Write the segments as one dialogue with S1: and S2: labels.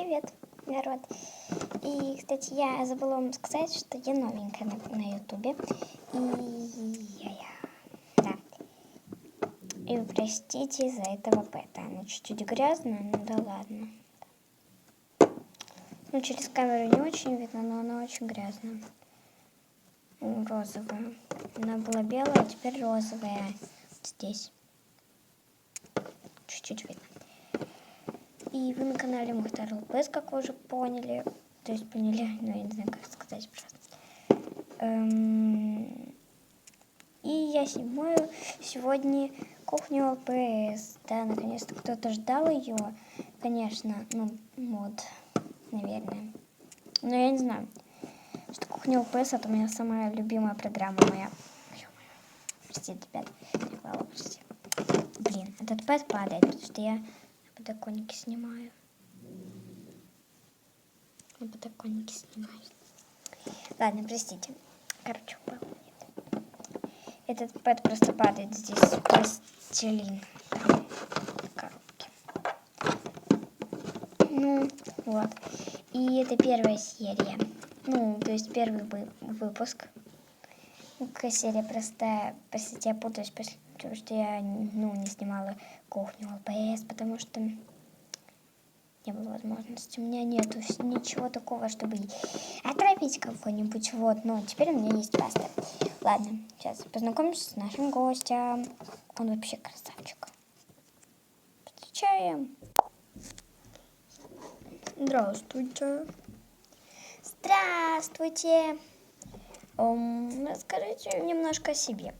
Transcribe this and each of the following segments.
S1: Привет, народ. И, кстати, я забыла вам сказать, что я новенькая на, на ютубе. И я, я, да. И простите из-за этого пэта. Она чуть-чуть грязная, ну да ладно. Ну, через камеру не очень видно, но она очень грязная. Розовая. Она была белая, а теперь розовая. Вот здесь. Чуть-чуть видно. И вы на канале Мухтар ЛПС, как вы уже поняли. То есть поняли, но я не знаю, как сказать просто. Эм, И я снимаю сегодня кухню ЛПС. Да, наконец-то кто-то ждал ее. Конечно, ну, вот, наверное. Но я не знаю, что кухня ЛПС это моя самая любимая программа моя. Простите, ребят. Не. Блин, этот пэт падает, потому что я на подоконнике снимаю. На подоконнике снимаю. Ладно, простите. Короче, упал. Этот пэт просто падает здесь. Пластилин. Коробке. Ну, вот. И это первая серия. Ну, то есть первый вы- выпуск. Ну, Какая серия простая. Простите, я путаюсь, пос- потому что я ну, не снимала кухню ЛПС, потому что не было возможности. У меня нету с- ничего такого, чтобы отравить кого-нибудь. Вот, но теперь у меня есть паста. Ладно, сейчас познакомимся с нашим гостем. Он вообще красавчик. Встречаем. Здравствуйте. Здравствуйте. Расскажите немножко о себе.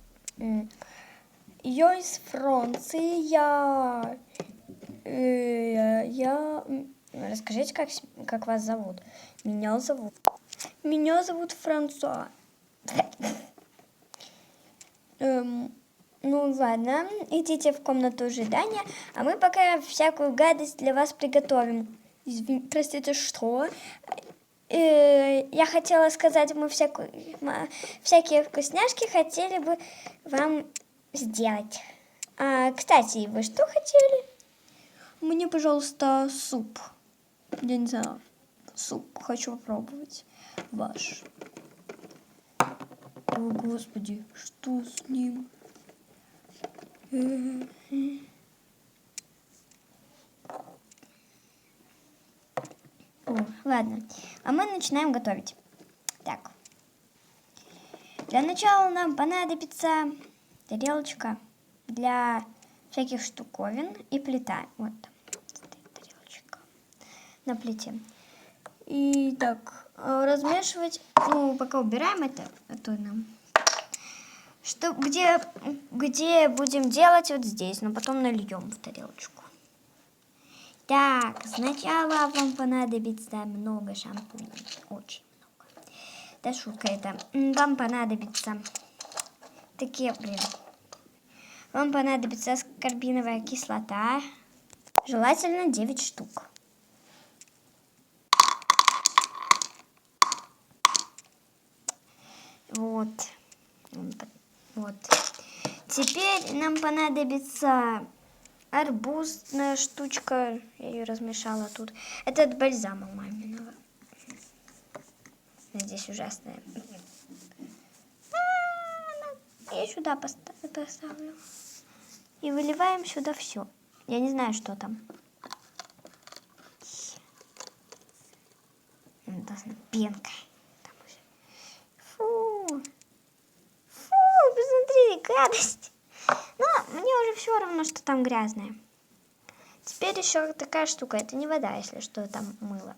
S1: Я из Франции, я... э, я... Расскажите, как, как вас зовут. Меня зовут... Меня зовут Франсуа. Эм, ну ладно, идите в комнату ожидания, а мы пока всякую гадость для вас приготовим. Извин, простите, что? Э, я хотела сказать, мы всякую, всякие вкусняшки хотели бы вам сделать. А, кстати, вы что хотели? Мне, пожалуйста, суп. Я не знаю, суп хочу попробовать. Ваш. О, Господи, что с ним? О, ладно. А мы начинаем готовить. Так. Для начала нам понадобится тарелочка для всяких штуковин и плита. Вот стоит тарелочка на плите. И так, э, размешивать, ну, пока убираем это, это нам. Что, где, где будем делать вот здесь, но потом нальем в тарелочку. Так, сначала вам понадобится много шампуней. Очень много. Да шутка это. Вам понадобится такие, блин. Вам понадобится аскорбиновая кислота. Желательно 9 штук. Вот. Вот. Теперь нам понадобится арбузная штучка. Я ее размешала тут. Это от бальзама маминого. Здесь ужасная. Я сюда поста- поставлю. И выливаем сюда все. Я не знаю, что там. Должна пенка. Фу. Фу, посмотри, гадость. Но мне уже все равно, что там грязное. Теперь еще такая штука. Это не вода, если что, там мыло.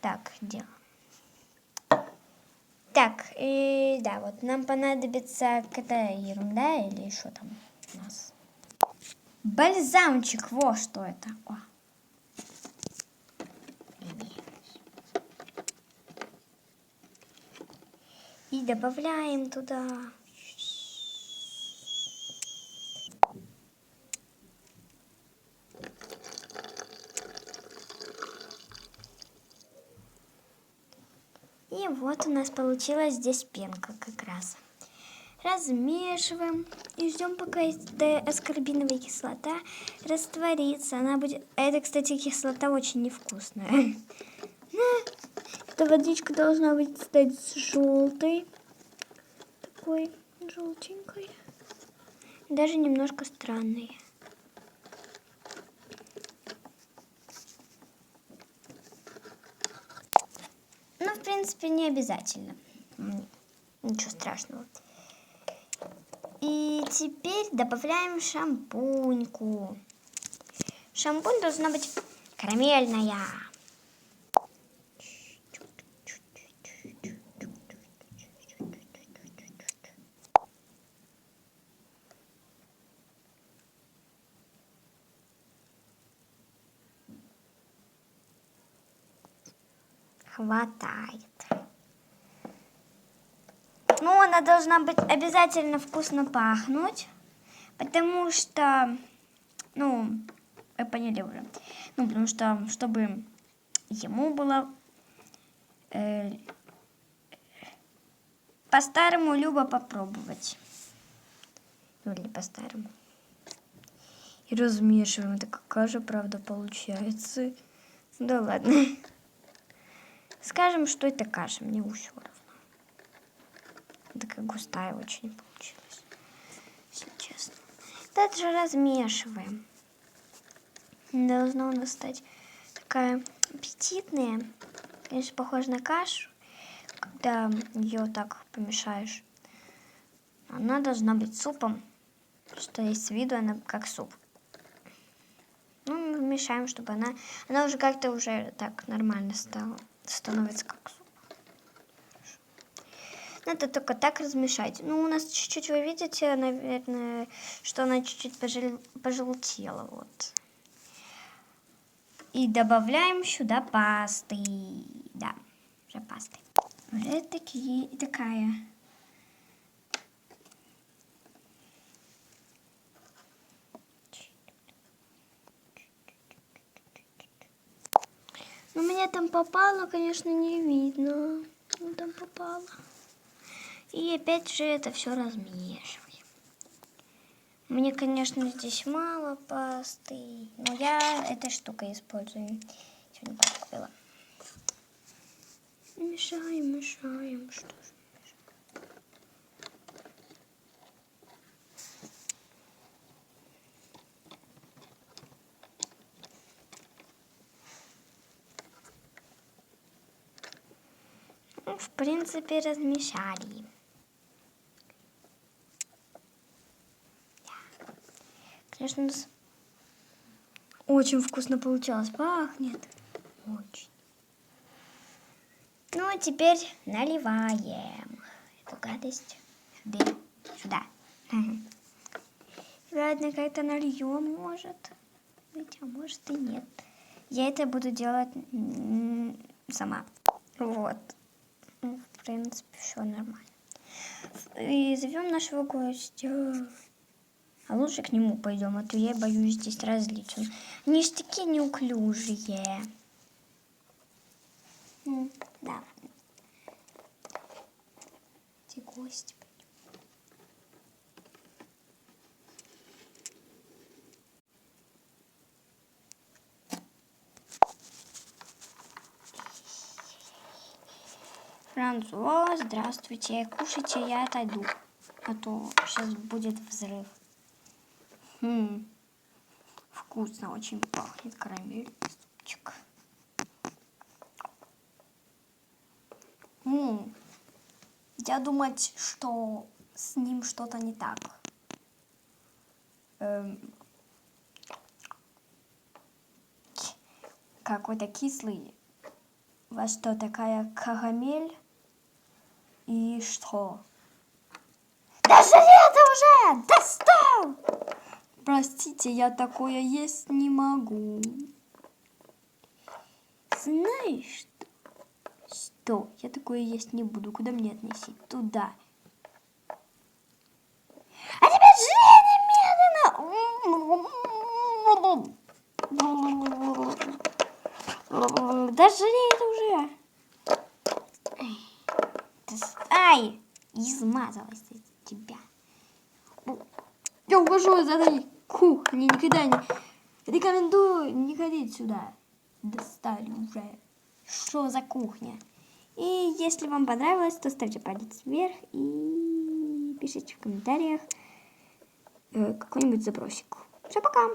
S1: Так, дело. Так, и да, вот нам понадобится какая-то ерунда или что там у нас. Бальзамчик, во что это. О. И добавляем туда. И вот у нас получилась здесь пенка как раз. размешиваем и ждем, пока аскорбиновая кислота растворится. Она будет... Это, кстати, кислота очень невкусная. Эта водичка должна быть стать желтой. Такой желтенькой. Даже немножко странной. В принципе, не обязательно. Ничего страшного. И теперь добавляем шампуньку. Шампунь должна быть карамельная. Хватает. Ну, она должна быть обязательно вкусно пахнуть, потому что, ну, вы поняли уже. Ну, потому что, чтобы ему было э, по-старому любо попробовать. Ну, или по-старому. И размешиваем. Это какая же правда получается. Да ладно. Скажем, что это каша, мне все равно. Такая густая очень получилась, если честно. Также размешиваем. Должна у нас стать такая аппетитная. Конечно, похожа на кашу, когда ее так помешаешь. Она должна быть супом, что есть виду она как суп. Ну, мешаем, чтобы она, она уже как-то уже так нормально стала, становится как суп. Надо только так размешать. Ну, у нас чуть-чуть, вы видите, наверное, что она чуть-чуть пожел... пожелтела. Вот. И добавляем сюда пасты. Да, уже пасты. Уже такие, такая. Ну, меня там попало, конечно, не видно. Ну, там попало. И опять же это все размешиваем. Мне, конечно, здесь мало пасты, но я этой штукой использую. Сегодня купила. Мешаем, мешаем, что же. Ну, в принципе, размешали. Конечно, у нас очень вкусно получалось. Пахнет. Очень. Ну, а теперь наливаем эту гадость сюда. сюда. Ладно, как-то нальем, может быть, а может и нет. Я это буду делать сама. Вот. Принципе, все нормально. И зовем нашего гостя. А лучше к нему пойдем, а то я боюсь здесь разлить. Они же такие неуклюжие. Да. Где гости? Франсуа, здравствуйте. Кушайте, я отойду. А то сейчас будет взрыв. Хм. Вкусно очень пахнет карамель. Супчик. М Я думать, что с ним что-то не так. Эм. Какой-то кислый. Во что такая карамель? И что? Даже это уже! Достал! Простите, я такое есть не могу. Знаешь что? Что? Я такое есть не буду. Куда мне относить? Туда. А теперь жри немедленно! Да жри это уже! Ай! Измазалась тебя. Я ухожу из этой кухни. Никогда не рекомендую не ходить сюда. Достали уже. Что за кухня? И если вам понравилось, то ставьте палец вверх и пишите в комментариях э, какой-нибудь запросик. Все, пока!